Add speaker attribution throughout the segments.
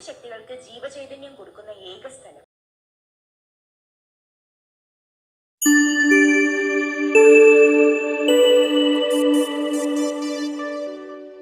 Speaker 1: ശക്തികൾക്ക് ജീവചൈതന്യം കൊടുക്കുന്ന ഏക സ്ഥലം.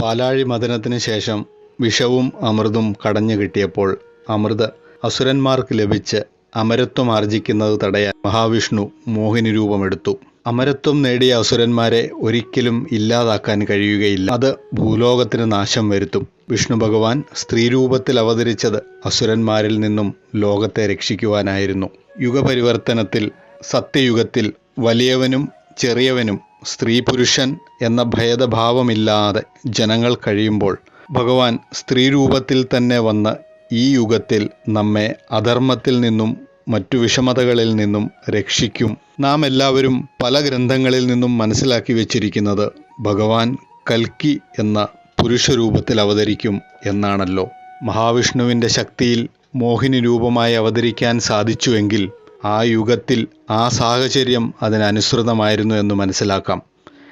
Speaker 2: പാലാഴി മദനത്തിന് ശേഷം വിഷവും അമൃതും കടഞ്ഞു കിട്ടിയപ്പോൾ അമൃത് അസുരന്മാർക്ക് ലഭിച്ച് അമരത്വം ആർജിക്കുന്നത് തടയാൻ മഹാവിഷ്ണു മോഹിനി രൂപമെടുത്തു അമരത്വം നേടിയ അസുരന്മാരെ ഒരിക്കലും ഇല്ലാതാക്കാൻ കഴിയുകയില്ല. അത് ഭൂലോകത്തിന് നാശം വരുത്തും. വിഷ്ണു ഭഗവാൻ സ്ത്രീരൂപത്തിൽ അവതരിച്ചത് അസുരന്മാരിൽ നിന്നും ലോകത്തെ രക്ഷിക്കുവാനായിരുന്നു. യുഗപരിവർത്തനത്തിൽ സത്യയുഗത്തിൽ വലിയവനും ചെറിയവനും സ്ത്രീ പുരുഷൻ എന്ന ഭേദഭാവമില്ലാതെ ജനങ്ങൾ കഴിയുമ്പോൾ ഭഗവാൻ സ്ത്രീരൂപത്തിൽ തന്നെ വന്ന് ഈ യുഗത്തിൽ നമ്മെ അധർമ്മത്തിൽ നിന്നും മറ്റു വിഷമതകളിൽ നിന്നും രക്ഷിക്കും നാം എല്ലാവരും പല ഗ്രന്ഥങ്ങളിൽ നിന്നും മനസ്സിലാക്കി വച്ചിരിക്കുന്നത് ഭഗവാൻ കൽക്കി എന്ന പുരുഷരൂപത്തിൽ അവതരിക്കും എന്നാണല്ലോ. മഹാവിഷ്ണുവിന്റെ ശക്തിയിൽ മോഹിനി രൂപമായി അവതരിക്കാൻ സാധിച്ചുവെങ്കിൽ ആ യുഗത്തിൽ ആ സാഹചര്യം അതിനനുസൃതമായിരുന്നു എന്ന് മനസ്സിലാക്കാം.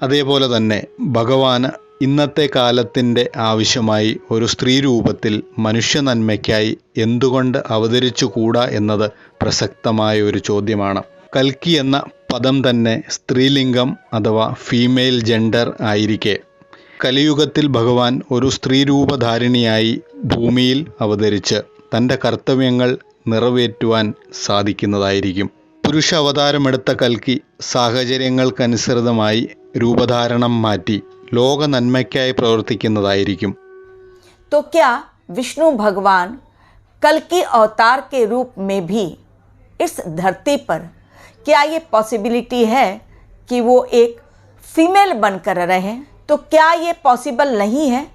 Speaker 2: അതേപോലെ തന്നെ ഭഗവാന് ഇന്നത്തെ കാലത്തിന്റെ ആവശ്യമായി ഒരു സ്ത്രീ രൂപത്തിൽ മനുഷ്യ നന്മയ്ക്കായി എന്തുകൊണ്ട് അവതരിച്ചുകൂടാ എന്നത് പ്രസക്തമായ ഒരു ചോദ്യമാണ്. കൽക്കി എന്ന പദം തന്നെ സ്ത്രീലിംഗം അഥവാ ഫീമെയിൽ ജെൻഡർ ആയിരിക്കെ കലിയുഗത്തിൽ ഭഗവാൻ ഒരു സ്ത്രീരൂപധാരിണിയായി ഭൂമിയിൽ അവതരിച്ച് തൻ്റെ കർത്തവ്യങ്ങൾ നിറവേറ്റുവാൻ സാധിക്കുന്നതായിരിക്കും പുരുഷ അവതാരമെടുത്ത കൽക്കി സാഹചര്യങ്ങൾക്കനുസൃതമായി രൂപധാരണം മാറ്റി ലോക നന്മയ്ക്കായി പ്രവർത്തിക്കുന്നതായിരിക്കും
Speaker 3: तो क्या विष्णु भगवान कल की अवतार के रूप में भी इस धरती पर क्या ये पॉसिबिलिटी है कि वो एक फीमेल बनकर रहें तो क्या ये पॉसिबल नहीं है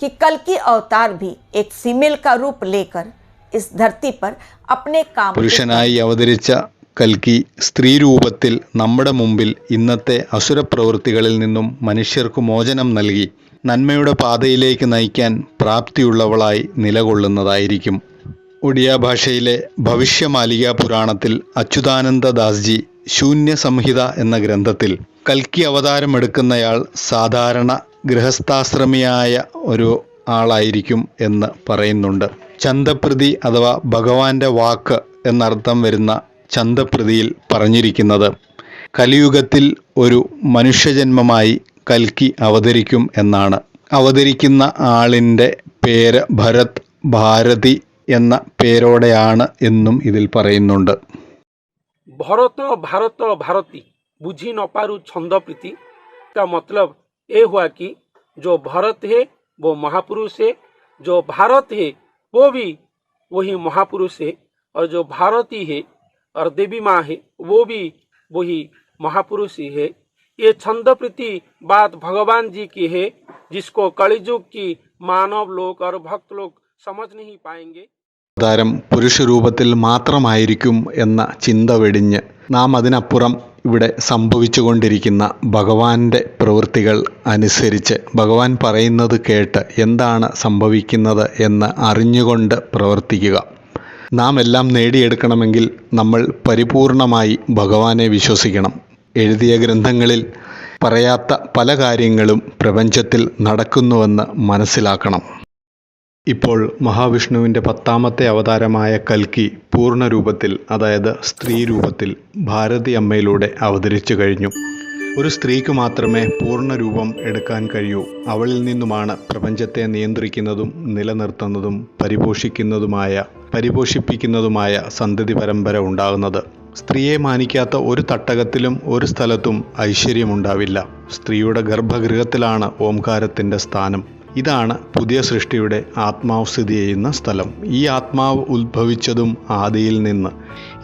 Speaker 3: कि कल की अवतार भी एक फीमेल का रूप लेकर इस धरती पर अपने काम के
Speaker 2: പുരുഷനായി അവതരിച്ച കൽക്കി സ്ത്രീ രൂപത്തിൽ നമ്മുടെ മുമ്പിൽ ഇന്നത്തെ അസുരപ്രവൃത്തികളിൽ നിന്നും മനുഷ്യർക്ക് മോചനം നൽകി നന്മയുടെ പാതയിലേക്ക് നയിക്കാൻ പ്രാപ്തിയുള്ളവളായി നിലകൊള്ളുന്നതായിരിക്കും ഒഡിയ ഭാഷയിലെ ഭവിഷ്യമാലിക പുരാണത്തിൽ അച്യുതാനന്ദ ദാസ്ജി ശൂന്യ സംഹിത എന്ന ഗ്രന്ഥത്തിൽ കൽക്കി അവതാരമെടുക്കുന്നയാൾ സാധാരണ ഗൃഹസ്ഥാശ്രമിയായ ഒരു ആളായിരിക്കും എന്ന് പറയുന്നുണ്ട്. ചന്തപ്രതി അഥവാ ഭഗവാന്റെ വാക്ക് എന്നർത്ഥം വരുന്ന ചന്തപ്രതിയിൽ പറഞ്ഞിരിക്കുന്നത് കലിയുഗത്തിൽ ഒരു മനുഷ്യജന്മമായി കൽക്കി അവതരിക്കും എന്നാണ്. അവതരിക്കുന്ന ആളിന്റെ പേര് ഭരത് ഭാരതി എന്ന പേരോടെയാണ് എന്നും ഇതിൽ പറയുന്നുണ്ട്
Speaker 4: भरत भारत भारती बुझी न पारू छंद प्रीति का मतलब ये हुआ कि जो भरत है वो महापुरुष है जो भारत है वो भी वही महापुरुष है और जो भारती है और देवी माँ है वो भी वही महापुरुष ही है ये छंद प्रीति बात भगवान जी की है जिसको कलिजुग की मानव लोग और भक्त लोग समझ नहीं पाएंगे
Speaker 2: അവതാരം പുരുഷരൂപത്തിൽ മാത്രമായിരിക്കും എന്ന ചിന്ത വെടിഞ്ഞ് നാം അതിനപ്പുറം ഇവിടെ സംഭവിച്ചുകൊണ്ടിരിക്കുന്ന ഭഗവാന്റെ പ്രവൃത്തികൾ അനുസരിച്ച് ഭഗവാൻ പറയുന്നത് കേട്ട് എന്താണ് സംഭവിക്കുന്നത് എന്ന് അറിഞ്ഞുകൊണ്ട് പ്രവർത്തിക്കുക. നാം എല്ലാം നേടിയെടുക്കണമെങ്കിൽ നമ്മൾ പരിപൂർണമായി ഭഗവാനെ വിശ്വസിക്കണം. എഴുതിയ ഗ്രന്ഥങ്ങളിൽ പറയാത്ത പല കാര്യങ്ങളും പ്രപഞ്ചത്തിൽ നടക്കുന്നുവെന്ന് മനസ്സിലാക്കണം. ഇപ്പോൾ മഹാവിഷ്ണുവിന്റെ പത്താമത്തെ അവതാരമായ കൽക്കി പൂർണരൂപത്തിൽ അതായത് സ്ത്രീ രൂപത്തിൽ ഭാരതി അമ്മയിലൂടെ അവതരിച്ചു കഴിഞ്ഞു. ഒരു സ്ത്രീക്ക് മാത്രമേ പൂർണരൂപം എടുക്കാൻ കഴിയൂ. അവളിൽ നിന്നുമാണ് പ്രപഞ്ചത്തെ നിയന്ത്രിക്കുന്നതും നിലനിർത്തുന്നതും പരിപോഷിക്കുന്നതുമായ പരിപോഷിപ്പിക്കുന്നതുമായ സന്തതി പരമ്പര ഉണ്ടാകുന്നത്. സ്ത്രീയെ മാനിക്കാത്ത ഒരു തട്ടകത്തിലും ഒരു സ്ഥലത്തും ഐശ്വര്യമുണ്ടാവില്ല. സ്ത്രീയുടെ ഗർഭഗൃഹത്തിലാണ് ഓംകാരത്തിന്റെ സ്ഥാനം. ഇതാണ് പുതിയ സൃഷ്ടിയുടെ ആത്മാവ് സ്ഥിതി ചെയ്യുന്ന സ്ഥലം. ഈ ആത്മാവ് ഉത്ഭവിച്ചതും ആദിയിൽ നിന്ന്.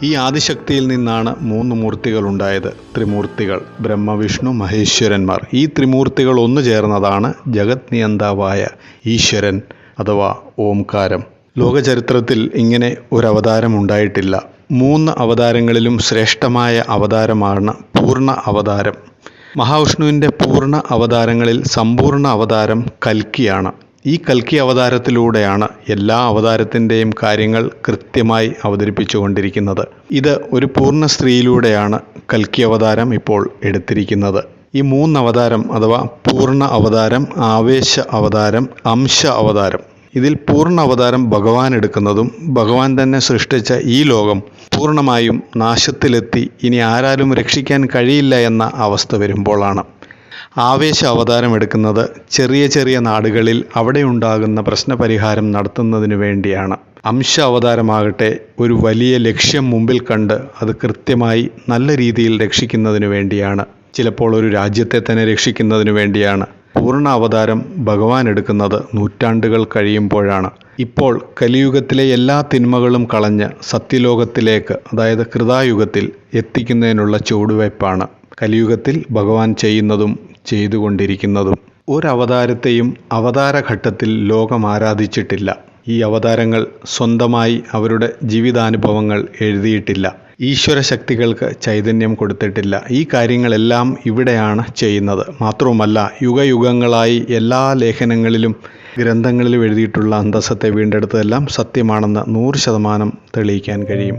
Speaker 2: ഈ ആദിശക്തിയിൽ നിന്നാണ് മൂന്ന് മൂർത്തികൾ ഉണ്ടായത്. ത്രിമൂർത്തികൾ ബ്രഹ്മവിഷ്ണു മഹേശ്വരന്മാർ. ഈ ത്രിമൂർത്തികൾ ഒന്നു ചേർന്നതാണ് ജഗത് നിയന്താവായ ഈശ്വരൻ അഥവാ ഓംകാരം. ലോകചരിത്രത്തിൽ ഇങ്ങനെ ഒരു അവതാരം ഉണ്ടായിട്ടില്ല. മൂന്ന് അവതാരങ്ങളിലും ശ്രേഷ്ഠമായ അവതാരമാണ് പൂർണ അവതാരം. മഹാവിഷ്ണുവിന്റെ പൂർണ അവതാരങ്ങളിൽ സമ്പൂർണ അവതാരം കൽക്കിയാണ്. ഈ കൽക്കി അവതാരത്തിലൂടെയാണ് എല്ലാ അവതാരത്തിന്റെയും കാര്യങ്ങൾ കൃത്യമായി അവതരിപ്പിച്ചുകൊണ്ടിരിക്കുന്നത്. ഇത് ഒരു പൂർണ സ്ത്രീയിലൂടെയാണ് കൽക്കി അവതാരം ഇപ്പോൾ എടുത്തിരിക്കുന്നത്. ഈ മൂന്ന് അവതാരം അഥവാ പൂർണ അവതാരം ആവേശ അവതാരം അംശ അവതാരം ഇതിൽ പൂർണ അവതാരം ഭഗവാൻ എടുക്കുന്നതും ഭഗവാൻ തന്നെ സൃഷ്ടിച്ച ഈ ലോകം പൂർണമായും നാശത്തിലെത്തി. ഇനി ആരാലും രക്ഷിക്കാൻ കഴിയില്ല എന്ന അവസ്ഥ വരുമ്പോഴാണ്. ആവേശ അവതാരം എടുക്കുന്നത് ചെറിയ ചെറിയ നാടുകളിൽ അവിടെ ഉണ്ടാകുന്ന പ്രശ്നപരിഹാരം നടത്തുന്നതിന് വേണ്ടിയാണ്. അംശ അവതാരമാകട്ടെ ഒരു വലിയ ലക്ഷ്യം മുമ്പിൽ കണ്ട് അത് കൃത്യമായി നല്ല രീതിയിൽ രക്ഷിക്കുന്നതിന് വേണ്ടിയാണ്. ചിലപ്പോൾ ഒരു രാജ്യത്തെ തന്നെ രക്ഷിക്കുന്നതിന് വേണ്ടിയാണ്. പൂർണ അവതാരം ഭഗവാൻ എടുക്കുന്നത് നൂറ്റാണ്ടുകൾ കഴിയുമ്പോഴാണ്. ഇപ്പോൾ കലിയുഗത്തിലെ എല്ലാ തിന്മകളും കളഞ്ഞ് സത്യലോകത്തിലേക്ക് അതായത് കൃതായുഗത്തിൽ എത്തിക്കുന്നതിനുള്ള ചുവടുവയ്പ്പാണ് കലിയുഗത്തിൽ ഭഗവാൻ ചെയ്യുന്നതും ചെയ്തുകൊണ്ടിരിക്കുന്നതും. ഒരവതാരത്തെയും അവതാരഘട്ടത്തിൽ ലോകം ആരാധിച്ചിട്ടില്ല ഈ അവതാരങ്ങൾ സ്വന്തമായി അവരുടെ ജീവിതാനുഭവങ്ങൾ എഴുതിയിട്ടില്ല. ഈശ്വര ശക്തികൾക്ക് ചൈതന്യം കൊടുത്തിട്ടില്ല. ഈ കാര്യങ്ങളെല്ലാം ഇവിടെയാണ് ചെയ്യുന്നത്. മാത്രവുമല്ല യുഗയുഗങ്ങളായി എല്ലാ ലേഖനങ്ങളിലും ഗ്രന്ഥങ്ങളിലും എഴുതിയിട്ടുള്ള അന്തസ്സത്തെ വീണ്ടെടുത്തതെല്ലാം സത്യമാണെന്ന് നൂറ് ശതമാനം തെളിയിക്കാൻ കഴിയും.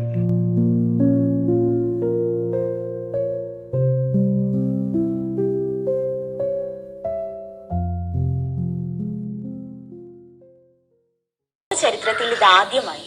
Speaker 1: ചരിത്രത്തിൽ ഇത് ആദ്യമായി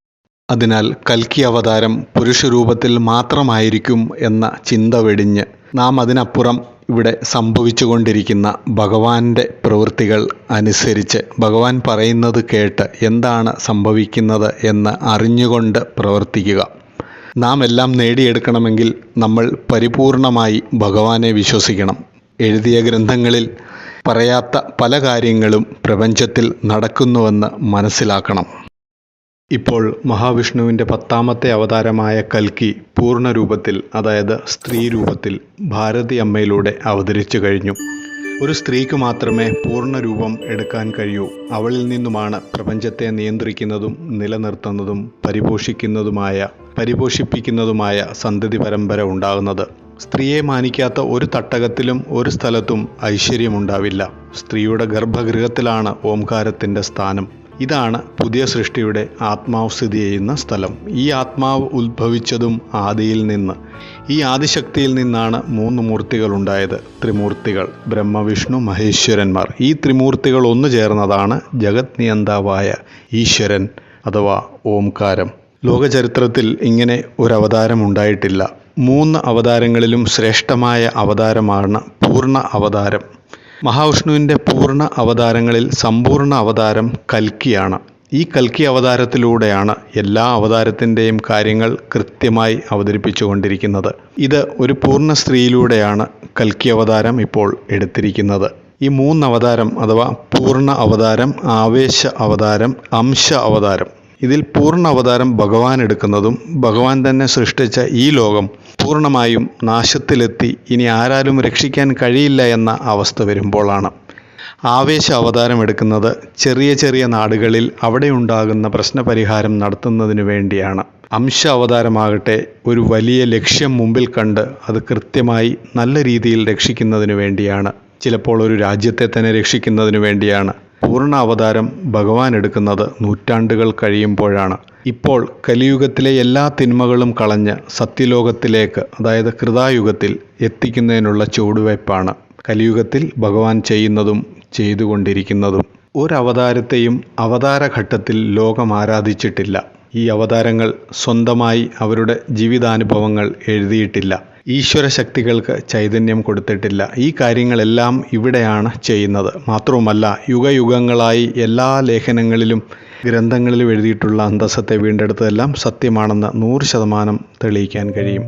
Speaker 2: അതിനാൽ കൽക്കി അവതാരം പുരുഷരൂപത്തിൽ മാത്രമായിരിക്കും എന്ന ചിന്ത വെടിഞ്ഞ് നാം അതിനപ്പുറം ഇവിടെ സംഭവിച്ചുകൊണ്ടിരിക്കുന്ന ഭഗവാന്റെ പ്രവൃത്തികൾ അനുസരിച്ച് ഭഗവാൻ പറയുന്നത് കേട്ട് എന്താണ് സംഭവിക്കുന്നത് എന്ന് അറിഞ്ഞുകൊണ്ട് പ്രവർത്തിക്കുക. നാം എല്ലാം നേടിയെടുക്കണമെങ്കിൽ നമ്മൾ പരിപൂർണമായി ഭഗവാനെ വിശ്വസിക്കണം. എഴുതിയ ഗ്രന്ഥങ്ങളിൽ പറയാത്ത പല കാര്യങ്ങളും പ്രപഞ്ചത്തിൽ നടക്കുന്നുവെന്ന് മനസ്സിലാക്കണം. ഇപ്പോൾ മഹാവിഷ്ണുവിന്റെ പത്താമത്തെ അവതാരമായ കൽക്കി പൂർണ രൂപത്തിൽ അതായത് സ്ത്രീ രൂപത്തിൽ ഭാരതി അമ്മയിലൂടെ അവതരിച്ചു കഴിഞ്ഞു. ഒരു സ്ത്രീക്ക് മാത്രമേ പൂർണ രൂപം എടുക്കാൻ കഴിയൂ. അവളിൽ നിന്നുമാണ് പ്രപഞ്ചത്തെ നിയന്ത്രിക്കുന്നതും നിലനിർത്തുന്നതും പരിപോഷിക്കുന്നതുമായ പരിപോഷിപ്പിക്കുന്നതുമായ സന്തതി പരമ്പര ഉണ്ടാകുന്നത്. സ്ത്രീയെ മാനിക്കാത്ത ഒരു തട്ടകത്തിലും ഒരു സ്ഥലത്തും ഐശ്വര്യമുണ്ടാവില്ല. സ്ത്രീയുടെ ഗർഭഗൃഹത്തിലാണ് ഓംകാരത്തിന്റെ സ്ഥാനം. ഇതാണ് പുതിയ സൃഷ്ടിയുടെ ആത്മാവ് സ്ഥിതി ചെയ്യുന്ന സ്ഥലം. ഈ ആത്മാവ് ഉത്ഭവിച്ചതും ആദിയിൽ നിന്ന് ഈ ആദിശക്തിയിൽ നിന്നാണ് മൂന്ന് മൂർത്തികൾ ഉണ്ടായത്. ത്രിമൂർത്തികൾ ബ്രഹ്മവിഷ്ണു മഹേശ്വരന്മാർ. ഈ ത്രിമൂർത്തികൾ ഒന്നു ചേർന്നതാണ് ജഗത് നിയന്താവായ ഈശ്വരൻ അഥവാ ഓംകാരം. ലോകചരിത്രത്തിൽ ഇങ്ങനെ ഒരു അവതാരം ഉണ്ടായിട്ടില്ല. മൂന്ന് അവതാരങ്ങളിലും ശ്രേഷ്ഠമായ അവതാരമാണ് പൂർണ അവതാരം. മഹാവിഷ്ണുവിന്റെ പൂർണ അവതാരങ്ങളിൽ സമ്പൂർണ അവതാരം കൽക്കിയാണ്. ഈ കൽക്കി അവതാരത്തിലൂടെയാണ് എല്ലാ അവതാരത്തിന്റെയും കാര്യങ്ങൾ കൃത്യമായി അവതരിപ്പിച്ചുകൊണ്ടിരിക്കുന്നത്. ഇത് ഒരു പൂർണ സ്ത്രീയിലൂടെയാണ് കൽക്കി അവതാരം ഇപ്പോൾ എടുത്തിരിക്കുന്നത്. ഈ മൂന്ന് അവതാരം അഥവാ പൂർണ അവതാരം ആവേശ അവതാരം അംശ അവതാരം ഇതിൽ പൂർണ അവതാരം ഭഗവാൻ എടുക്കുന്നതും ഭഗവാൻ തന്നെ സൃഷ്ടിച്ച ഈ ലോകം പൂർണമായും നാശത്തിലെത്തി ഇനി ആരാലും രക്ഷിക്കാൻ കഴിയില്ല എന്ന അവസ്ഥ വരുമ്പോഴാണ്. ആവേശ അവതാരം എടുക്കുന്നത് ചെറിയ ചെറിയ നാടുകളിൽ അവിടെ ഉണ്ടാകുന്ന പ്രശ്നപരിഹാരം നടത്തുന്നതിന് വേണ്ടിയാണ്. അംശ അവതാരമാകട്ടെ ഒരു വലിയ ലക്ഷ്യം മുമ്പിൽ കണ്ട് അത് കൃത്യമായി നല്ല രീതിയിൽ രക്ഷിക്കുന്നതിന് വേണ്ടിയാണ്. ചിലപ്പോൾ ഒരു രാജ്യത്തെ തന്നെ രക്ഷിക്കുന്നതിന് വേണ്ടിയാണ്. പൂർണ അവതാരം ഭഗവാൻ എടുക്കുന്നത് നൂറ്റാണ്ടുകൾ കഴിയുമ്പോഴാണ്. ഇപ്പോൾ കലിയുഗത്തിലെ എല്ലാ തിന്മകളും കളഞ്ഞ് സത്യലോകത്തിലേക്ക് അതായത് കൃതായുഗത്തിൽ എത്തിക്കുന്നതിനുള്ള ചുവടുവയ്പ്പാണ് കലിയുഗത്തിൽ ഭഗവാൻ ചെയ്യുന്നതും ചെയ്തുകൊണ്ടിരിക്കുന്നതും. ഒരവതാരത്തെയും അവതാരഘട്ടത്തിൽ ലോകം ആരാധിച്ചിട്ടില്ല ഈ അവതാരങ്ങൾ സ്വന്തമായി അവരുടെ ജീവിതാനുഭവങ്ങൾ എഴുതിയിട്ടില്ല. ഈശ്വര ശക്തികൾക്ക് ചൈതന്യം കൊടുത്തിട്ടില്ല. ഈ കാര്യങ്ങളെല്ലാം ഇവിടെയാണ് ചെയ്യുന്നത്. മാത്രവുമല്ല യുഗയുഗങ്ങളായി എല്ലാ ലേഖനങ്ങളിലും ഗ്രന്ഥങ്ങളിലും എഴുതിയിട്ടുള്ള അന്തസ്സത്തെ വീണ്ടെടുത്തതെല്ലാം സത്യമാണെന്ന് നൂറ് ശതമാനം തെളിയിക്കാൻ കഴിയും.